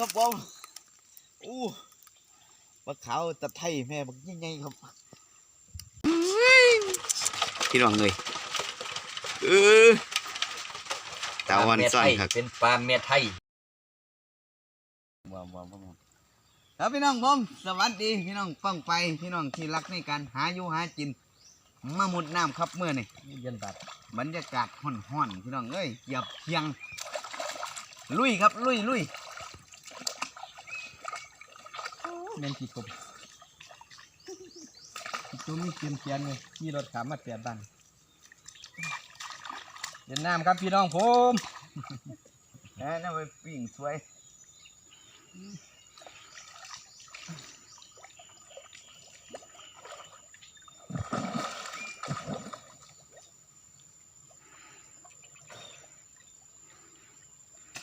ครับผมอู้ปลาขาวตะไทยแม่บักใหญ่ๆครับพี่น้องเลยเออตาวันซ่อนครับเป็นปลาเมียไทยว้าวว้าวว้าวครับพี่น้องผมสวัสดีพี่น้องป้องไปพี่น้องที่รักในการหาอยู่หากินมามุดน้ำครับเมื่อนี่เย็นบัดบรรยากาศห่อนๆพี่น้องเอ้ยเหยียบเพียง ลุยครับลุยลุย เมนกี่กบตัวมีเกียนเกียนเลยขี่รถขามมาเปลี่ยนบันเย็นน้ำครับพี่น้องผมแหมน่าไปปิ้งสวย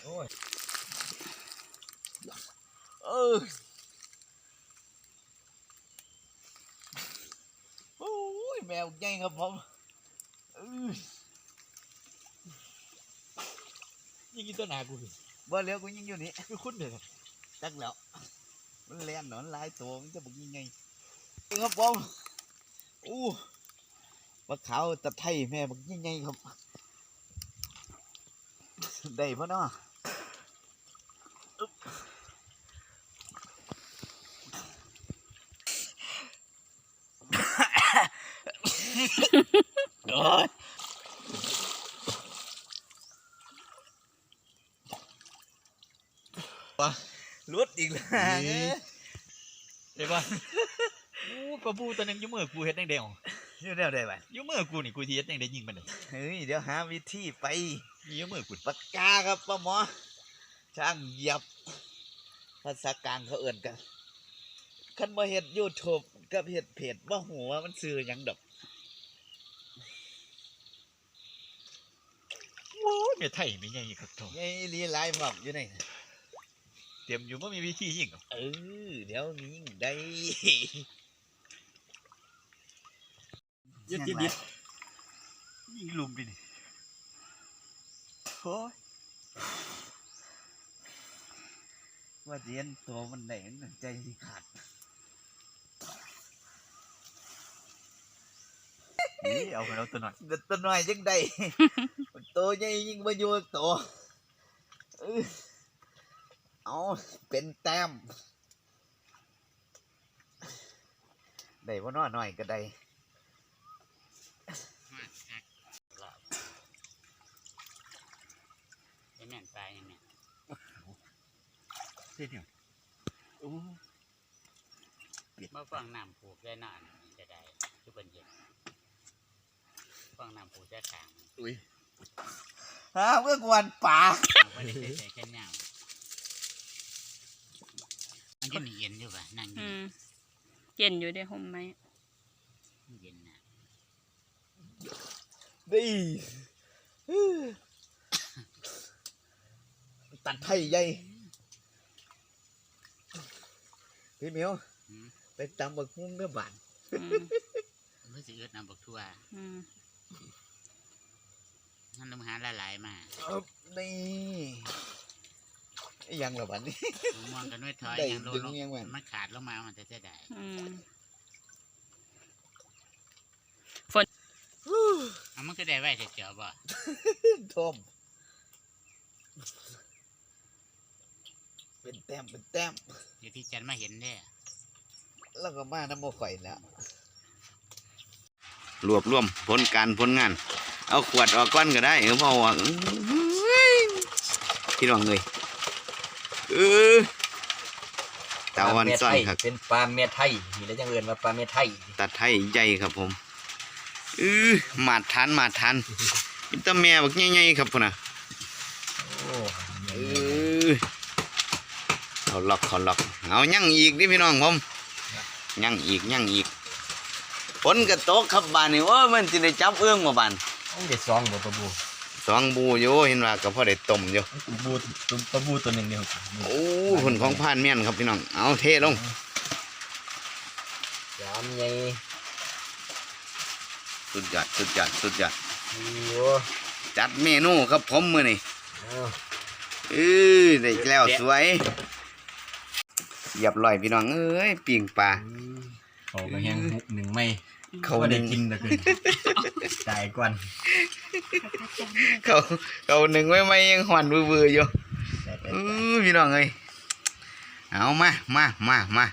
โอ้ยเออโอ้ยแมว ใหญ่ครับผมเออยิงกินตัวหนากูดิบ่เหลี้ยวกูยังอยู่นี่คือคุ้นเลยครับจักแล้ว มันแล่นหนอนหลายตัวมันจะบอกยังไงครับผมอู้ปลาขาวตะไทยแม่บอกยังไงครับ ได้ปะเนาะอึ๊บ โอ้ยรุดอีกแล้วเห็นปะโอ้ปลาบูตัวหนึงอยุ่มือกูเฮ็ดแดงอยู่แนวได้ไหมๆอยุ่มือกูนี่กูที่เฮ็ดแดงๆยิงมันเลยเฮ้ยเดี๋ยวหาวิธีไปอยุ่มือกูปากกาครับป้าหมอ ช่างเหยับภาษากลางเขาเอื่นกันคันมาเห็ดยูทูบกับเห็ดเพจว่าหัวามันซื้อหยังดอก โอ้ยเมียไทยไม่ใหญ่ครับทองยัยลีหลายหมอบอยู่ไหนเตรียมอยู่ว่ามีวิธียิงเหรอเออเดี๋ยวนี้ได้ยึดยึดยึดยิงลุมไปนี่โอ้ยว่าเรียนตัวมันไหนมันใจสิขาด นี่เอาไปเอาตัวหน่อยเด็ดตัวน้อยจังได้ตัวใหญ่ยิ่งมาอยู่กับตัวเออเอาเป็นแต้มได้พ่น้อยหน่อยก็ได้ไอ้แม่นตายยังไงเส้นเนี่ยโอ้เมื่อฟังน้ำผูกได้นานจะได้ทุกคนเย็น ฟังน้ำผูกได้ขางอุ้ยฮะเมื่อกวนป่าไว้ได้ใส่แค่น้ำมันก็มีเย็นอยู่ป่ะนั่งอยู่เย็นอยู่ในห่มไหมเย็นนะดีตัดไผ่ใหญ่พี่เมียวไปตำบักหุ่งเนื้อบานอืมรู้สึกเอื้อน้ำบักทั่ว นั่นลงหาละลายมาอ๊อบนี่อิหยังเหรอบันนี้ ผมมองกันด้วยถอยได้ยังโลดึงลงยังไง มันขาดลงมามันจะเสียดายอืม เอามันก็ได้ไว้เฉยๆบ่ทมเป็นแต้มเป็นแต้ม เดี๋ยวพี่จันมาเห็นเด้อแล้วก็มาน้ำโมข่อยแล้ว รวบรวมผลการผลงาน เอาขวดออกก้อนก็ได้เออเพราะว่าอื้อพี่น้องเลยเออตาวันซ่อนครับเป็นปลาเมียไทยมีแล้วยังเอื่นว่าปลาเมียไทยตัดไทยใหญ่ครับผมเออมาทานมาทานมิตรแม่บักใหญ่ๆครับพุ่นน่ะโอ้เออเขาล็อกเขาล็อกเอายั่งอีกนี่พี่น้องผมยั่งอีกยั่งอีกฝนกระตกครับบานนี่ว่ามันจะได้จับเอื้องมาบาน ต้องเด็ดซองบ่ปลาบูสองบูอยู่เห็นว่าก็พอได้ต้มอยู่ปลาบูตัวปลาบูตัวหนึ่งเนี่ยโอ้ผลของพานเมียนครับพี่น้องเอาเทลงยามใหญ่สุดยอดสุดยอดสุดยอดดีโอจัดเมนูครับผมมื้อนี้เอาเออได้แล้วสวยเรียบร้อยพี่น้องเอ้ยปิ่งปลาเขาก็แห้งหุกหนึ่งไม่เขาก็หได้นึ่งกินเลย จ่ายก่อนเขาเขาหนึ่งไว้ไม่ยังหวันวือๆอยู่อื้อพี่น้องเอ้ยเอามามามามา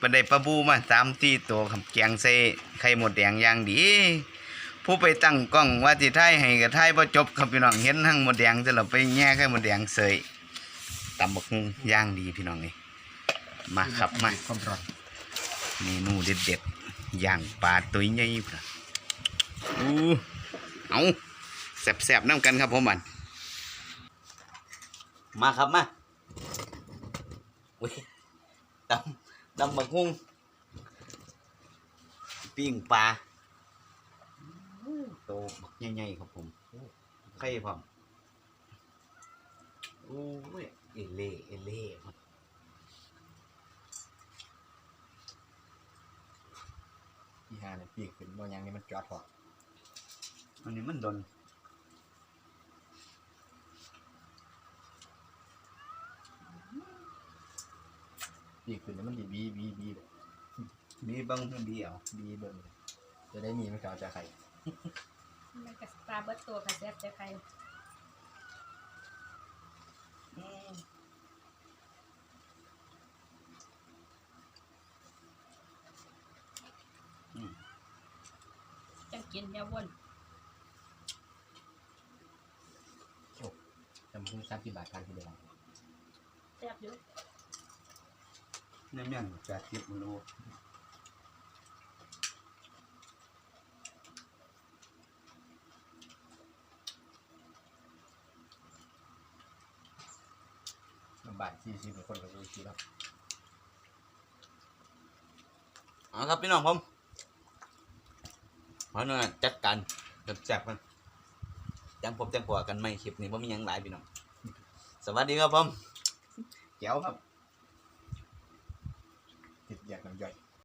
ปันไดปลาบูมาสามที่ตัวขับแกงใส่ไข่หมดแดงอย่างดี ผู้ไปตั้งกล้องว่าที่ไทยให้กับไทยพอจบครับพี่น้องเห็นทั้งหมดแดงจะเราไปแง่ไข่หมดแดงเสยตำบักหุ่งย่างดีพี่น้องเอ้ยมาครับมาความร้อนเมนูเด็ดๆย่างปลาตัวใหญ่พุ่นน่ะ อู้เอาแซ่บๆน้ำกันครับผมบันมาครับมาอุ้ยตำตำบักหุ่งปิ้งปลาโตบักใหญ่ๆครับผมไข่พร้อมโอ้ยเอเล่เอเล่ครับที่หาเนี่ยปีกขึ้นบางอย่างนี่มันจอดพอ อันนี้มันโดนปีกขึ้นแล้วมันดีบีบีบีเลยมีบางเดียวบีเบิ่งเลยจะได้มีไม่เขาจะใครมันก็ปลาเบิดตัวค่ะแซ่บแต่ใครจังกินอย่าวน จำพุ่งสามสิบบาทพันทีเดียวแซ่บอยู่เนี่ยเนี่ยจะทิพย์มันรู้ลำบากสี่สิบคนก็รู้ทีแล้วเอาครับพี่น้องผมเพราะนั่นจัดการแซ่บๆกัน จังผมจังผัวกันไม่คลิปนี้ว่ามีหยังหลายพี่น้องสวัสดีครับผมแก้วครับ ติดอยากน้ำย่อย